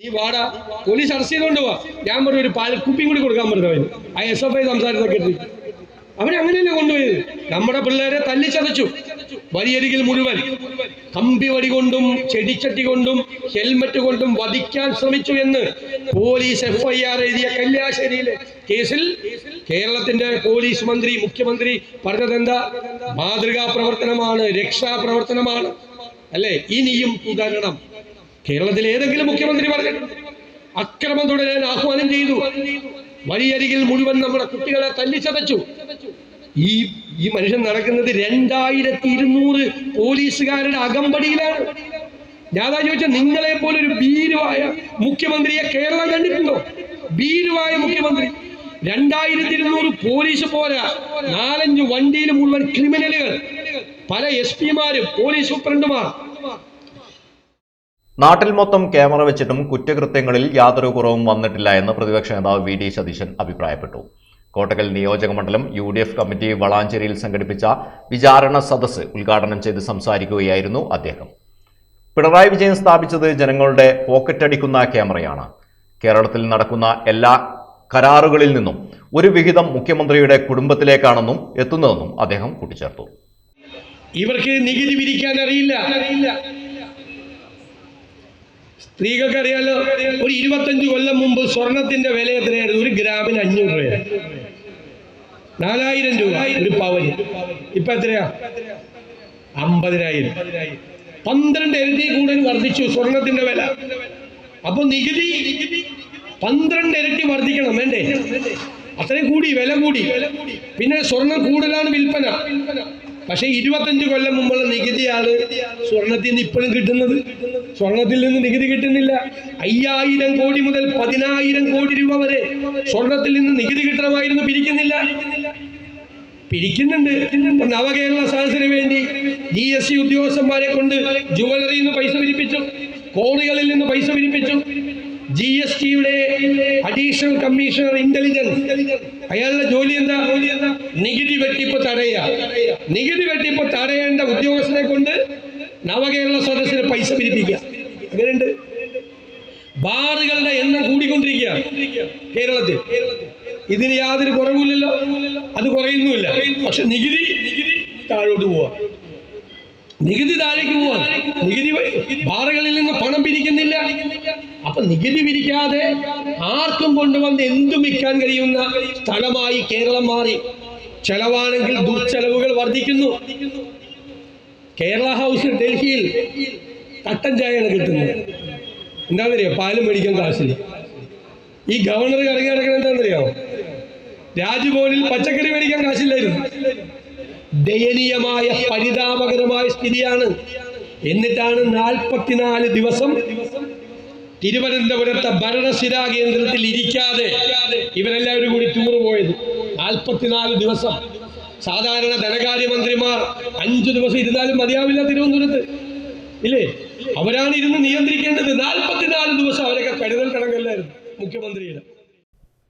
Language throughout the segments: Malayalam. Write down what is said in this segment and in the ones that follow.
നീ വാടാ. പോലീസ് അറസ്റ്റ് ചെയ്തോണ്ട് പോവാ ഞാൻ പറഞ്ഞു ഒരു പാൽ കുപ്പിയും കൂടി കൊടുക്കാൻ പറഞ്ഞു അവന്. ആ എസ് എഫ് ഐ സംസാരത്തൊക്കെ അവരങ്ങനെയല്ലേ കൊണ്ടുപോയത്? നമ്മുടെ പിള്ളേരെ തല്ലിച്ചതച്ചു. വലിയരികിൽ മുഴുവൻ. കമ്പി വടി കൊണ്ടും ചെടിച്ചട്ടി കൊണ്ടും ഹെൽമറ്റ് കൊണ്ടും വധിക്കാൻ ശ്രമിച്ചു എന്ന് പോലീസ് എഫ് ഐ ആർ എഴുതിയ കല്യാശ്ശേരിയിലെ കേസിൽ കേരളത്തിന്റെ പോലീസ് മന്ത്രി മുഖ്യമന്ത്രി പറഞ്ഞത് എന്താ മാതൃകാ പ്രവർത്തനമാണ് രക്ഷാപ്രവർത്തനമാണ് അല്ലേ? ഇനിയും തുടരണം കേരളത്തിലെ ഏതെങ്കിലും മുഖ്യമന്ത്രി പറഞ്ഞു അക്രമം തുടരാൻ ആഹ്വാനം ചെയ്തു. വഴിയരികിൽ മുഴുവൻ നമ്മുടെ കുട്ടികളെ തല്ലിച്ചതച്ചു. ഈ ഈ മനുഷ്യൻ നടക്കുന്നത് രണ്ടായിരത്തി ഇരുന്നൂറ് പോലീസുകാരുടെ അകമ്പടിയിലാണ്. ഞാതാ ചോദിച്ചാൽ നിങ്ങളെ പോലെ ഒരു ഭീരുവായ മുഖ്യമന്ത്രിയെ കേരളം കണ്ടിട്ടുണ്ടോ? ഭീരുവായ മുഖ്യമന്ത്രി. രണ്ടായിരത്തി ഇരുന്നൂറ് പോലീസ് പോരാ. നാലഞ്ച് വണ്ടിയിൽ മുഴുവൻ ക്രിമിനലുകൾ. പല എസ് പിമാരും പോലീസ് സൂപ്രണ്ടുമാർ. നാട്ടിൽ മൊത്തം ക്യാമറ വെച്ചിട്ടും കുറ്റകൃത്യങ്ങളിൽ യാതൊരു കുറവും വന്നിട്ടില്ല എന്ന് പ്രതിപക്ഷ നേതാവ് വി ഡി സതീശൻ അഭിപ്രായപ്പെട്ടു. കോട്ടകൽ നിയോജക മണ്ഡലം യു ഡി എഫ് കമ്മിറ്റി വളാഞ്ചേരിയിൽ സംഘടിപ്പിച്ച വിചാരണ സദസ്സ് ഉദ്ഘാടനം ചെയ്ത് സംസാരിക്കുകയായിരുന്നു അദ്ദേഹം. പിണറായി വിജയൻ സ്ഥാപിച്ചത് ജനങ്ങളുടെ പോക്കറ്റടിക്കുന്ന ക്യാമറയാണ്. കേരളത്തിൽ നടക്കുന്ന എല്ലാ കരാറുകളിൽ നിന്നും ഒരു വിഹിതം മുഖ്യമന്ത്രിയുടെ കുടുംബത്തിലേക്കാണെന്നും എത്തുന്നതെന്നും അദ്ദേഹം കൂട്ടിച്ചേർത്തു. ഇവർക്ക് നികുതി പിരിക്കാൻ അറിയില്ല. സ്ത്രീകൾക്ക് അറിയാലോ ഒരു ഇരുപത്തഞ്ച് കൊല്ലം മുമ്പ് സ്വർണത്തിന്റെ വില എത്രയായിരുന്നു? ഒരു ഗ്രാമിന് അഞ്ഞൂറ് രൂപ നാലായിരം രൂപ ഒരു പവന്. ഇപ്പൊ എത്രയാ? അമ്പതിനായിരം. പന്ത്രണ്ട് ഇരട്ടി കൂടുതൽ വർദ്ധിച്ചു സ്വർണത്തിന്റെ വില. അപ്പൊ നികുതി പന്ത്രണ്ട് ഇരട്ടി വർദ്ധിക്കണം വേണ്ടേ? അത്രയും കൂടി വില കൂടി. പിന്നെ സ്വർണം കൂടുതലാണ് വിൽപ്പന. പക്ഷെ ഇരുപത്തഞ്ച് കൊല്ലം മുമ്പുള്ള നികുതിയാണ് സ്വർണത്തിൽ നിന്ന് ഇപ്പോഴും കിട്ടുന്നത്. സ്വർണത്തിൽ നിന്ന് നികുതി കിട്ടുന്നില്ല. അയ്യായിരം കോടി മുതൽ പതിനായിരം കോടി രൂപ വരെ സ്വർണത്തിൽ നിന്ന് നികുതി കിട്ടണമായിരുന്നു പിരിക്കുന്നില്ല. പിരിക്കുന്നുണ്ട്. നവകേരള സദസ്സിന് വേണ്ടി ജി എസ് സി ഉദ്യോഗസ്ഥന്മാരെ കൊണ്ട് ജുവലറിയിൽ നിന്ന് പൈസ പിരിപ്പിച്ചു. കോറികളിൽ നിന്ന് പൈസ പിരിപ്പിച്ചു. ജി എസ് ടിയുടെ അഡീഷണൽ കമ്മീഷണർ ഇന്റലിജൻസ് അയാളുടെ ജോലി എന്താ? നികുതി വെട്ടിപ്പ് തടയുക. നികുതി വെട്ടിപ്പ് തടയേണ്ട ഉദ്യോഗസ്ഥനെ കൊണ്ട് നവകേരള സദസ്സിന് പൈസ പിരിപ്പിക്കുക. അങ്ങനെയുണ്ട് ബാറുകളുടെ എണ്ണം കൂടിക്കൊണ്ടിരിക്കുക കേരളത്തിൽ. ഇതിന് യാതൊരു കുറവില്ലല്ലോ അത് കുറയുന്നുമില്ല. പക്ഷെ നികുതി താഴോട്ട് പോവാ നികുതി താഴേക്ക് പോവാ നികുതി ബാറുകളിൽ നിന്ന് പണം പിരിക്കുന്നില്ല. അപ്പൊ നികുതി പിരിക്കാതെ ആർക്കും കൊണ്ടുവന്ന് എന്തും വിൽക്കാൻ കഴിയുന്ന സ്ഥലമായി കേരളം മാറി. ചെലവാണെങ്കിൽ ദുർച്ചെലവുകൾ വർദ്ധിക്കുന്നു. കേരള ഹൗസിൽ ഡൽഹിയിൽ കട്ടൻ ചായയാണ് കിട്ടുന്നത്. എന്താണെന്നറിയോ പാൽ മേടിക്കാൻ കാശില്ല ഈ ഗവർണർ ഇറങ്ങി നടക്കണ എന്താണെന്നറിയോ രാജ്ഭവനിൽ പച്ചക്കറി മേടിക്കാൻ കാശില്ലായിരുന്നു. ദയനീയമായ പരിതാപകരമായ സ്ഥിതിയാണ്. എന്നിട്ടാണ് നാൽപ്പത്തിനാല് ദിവസം തിരുവനന്തപുരത്തെ ഭരണശിരാ കേന്ദ്രത്തിൽ ഇരിക്കാതെ ഇവരെല്ലാവരും കൂടി ടൂർ പോയത്. നാൽപ്പത്തിനാല് ദിവസം സാധാരണ ധനകാര്യമന്ത്രിമാർ അഞ്ചു ദിവസം ഇരുന്നാലും മതിയാവില്ല തിരുവനന്തപുരത്ത്. ഇല്ലേ? അവരാണ് ഇരുന്ന് നിയന്ത്രിക്കേണ്ടത്. നാൽപ്പത്തിനാല് ദിവസം അവരൊക്കെ കരുതൽ കണക്കല്ലായിരുന്നു മുഖ്യമന്ത്രിയുടെ.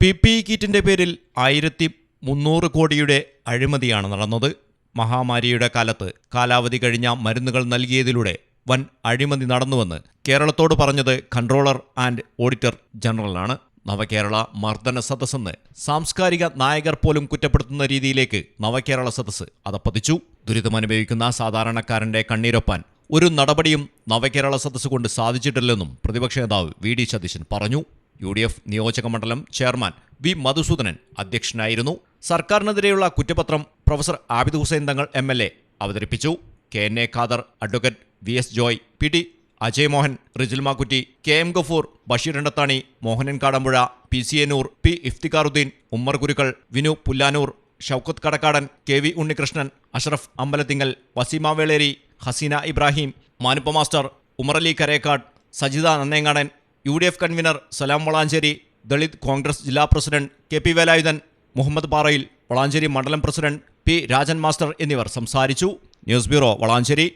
പി പി കിറ്റിന്റെ പേരിൽ ആയിരത്തി മുന്നൂറ് കോടിയുടെ അഴിമതിയാണ് നടന്നത്. മഹാമാരിയുടെ കാലത്ത് കാലാവധി കഴിഞ്ഞ മരുന്നുകൾ നൽകിയതിലൂടെ വൻ അഴിമതി നടന്നുവെന്ന് കേരളത്തോട് പറഞ്ഞത് കൺട്രോളർ ആൻഡ് ഓഡിറ്റർ ജനറലാണ്. നവകേരള മർദ്ദന സദസ്സെന്ന് സാംസ്കാരിക നായകർ പോലും കുറ്റപ്പെടുത്തുന്ന രീതിയിലേക്ക് നവകേരള സദസ്സ് അതപ്പതിച്ചു. ദുരിതമനുഭവിക്കുന്ന സാധാരണക്കാരന്റെ കണ്ണീരൊപ്പാൻ ഒരു നടപടിയും നവകേരള സദസ്സ് കൊണ്ട് സാധിച്ചിട്ടില്ലെന്നും പ്രതിപക്ഷ നേതാവ് വി ഡി സതീശൻ പറഞ്ഞു. യു ഡി എഫ് നിയോജക മണ്ഡലം ചെയർമാൻ വി മധുസൂദനൻ അധ്യക്ഷനായിരുന്നു. സർക്കാരിനെതിരെയുള്ള കുറ്റപത്രം പ്രൊഫസർ ആബിദ് ഹുസൈൻ തങ്ങൾ എ അവതരിപ്പിച്ചു. K N A Khader advocate V S Joy P T Ajay Mohan Rijil Makkutty K M Gafoor Basheer Endathani Mohanan Kadampuzha P C Enoor P Iftikharuddin Ummer Kurukkal Vinu Pullanur Shoukath Kadakkadan K V Unnikrishnan Ashraf Ambalathingal Waseema Veleri Haseena Ibrahim Manuppa master Umarali Karekkad Sajitha Nannengadan UDF convener Salam Valanchery Dalit Congress ജില്ലാ president K P Velayudhan Muhammad Parayil Valanchery മണ്ഡലം പ്രസിഡന്റ് പി രാജൻ മാസ്റ്റർ എന്നിവർ സംസാരിച്ചു. News bureau Valanchery.